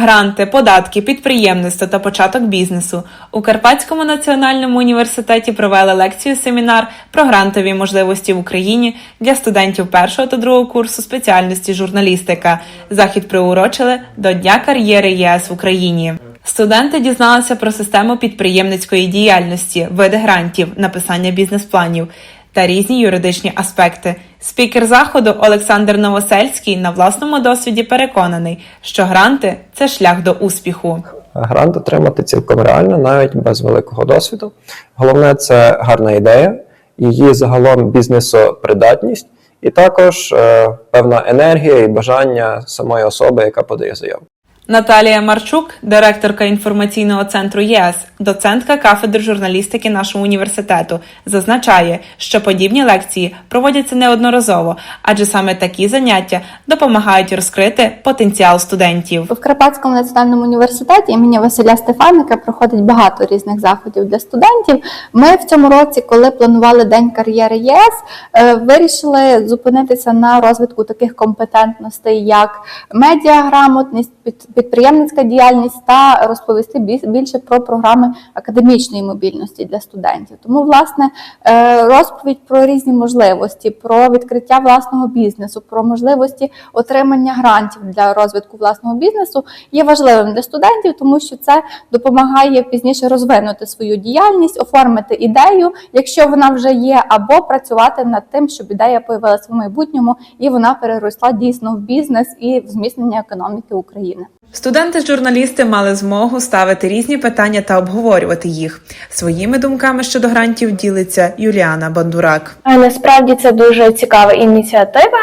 Гранти, податки, підприємництво та початок бізнесу у Карпатському національному університеті провели лекцію-семінар про грантові можливості в Україні для студентів першого та другого курсу спеціальності журналістика. Захід приурочили до Дня кар'єри ЄС в Україні. Студенти дізналися про систему підприємницької діяльності, види грантів, написання бізнес-планів та різні юридичні аспекти. Спікер заходу Олександр Новосельський на власному досвіді переконаний, що гранти це шлях до успіху. Грант отримати цілком реально, навіть без великого досвіду. Головне це гарна ідея, її загалом бізнесопридатність, і також е, певна енергія і бажання самої особи, яка подає заяву. Наталія Марчук, директорка інформаційного центру ЄС, доцентка кафедри журналістики нашого університету, зазначає, що подібні лекції проводяться неодноразово, адже саме такі заняття допомагають розкрити потенціал студентів. В Карпатському національному університеті імені Василя Стефаника проходить багато різних заходів для студентів. Ми в цьому році, коли планували День кар'єри ЄС, е, вирішили зупинитися на розвитку таких компетентностей, як медіаграмотність, під- підприємницька діяльність та розповісти більше про програми академічної мобільності для студентів. Тому, власне, е, розповідь про різні можливості, про відкриття власного бізнесу, про можливості отримання грантів для розвитку власного бізнесу є важливим для студентів, тому що це допомагає пізніше розвинути свою діяльність, оформити ідею, якщо вона вже є, або працювати над тим, щоб ідея появилася в майбутньому і вона переросла дійсно в бізнес і в зміцнення економіки України. Студенти-журналісти мали змогу ставити різні питання та обговорювати їх. Своїми думками щодо грантів ділиться Юліана Бандурак. Насправді це дуже цікава ініціатива.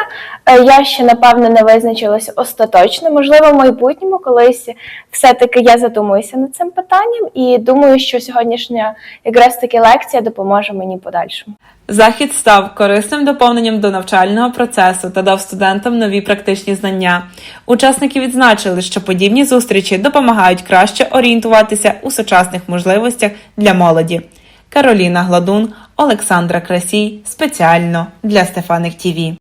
Е, Я ще напевно не визначилася остаточно. Можливо, в майбутньому колись все-таки я задумуюся над цим питанням, і думаю, що сьогоднішня якраз таки лекція допоможе мені подальшому. Захід став корисним доповненням до навчального процесу та дав студентам нові практичні знання. Учасники відзначили, що подібні зустрічі допомагають краще орієнтуватися у сучасних можливостях для молоді. Кароліна Гладун, Олександра Красій спеціально для Стефаник ТІВІ.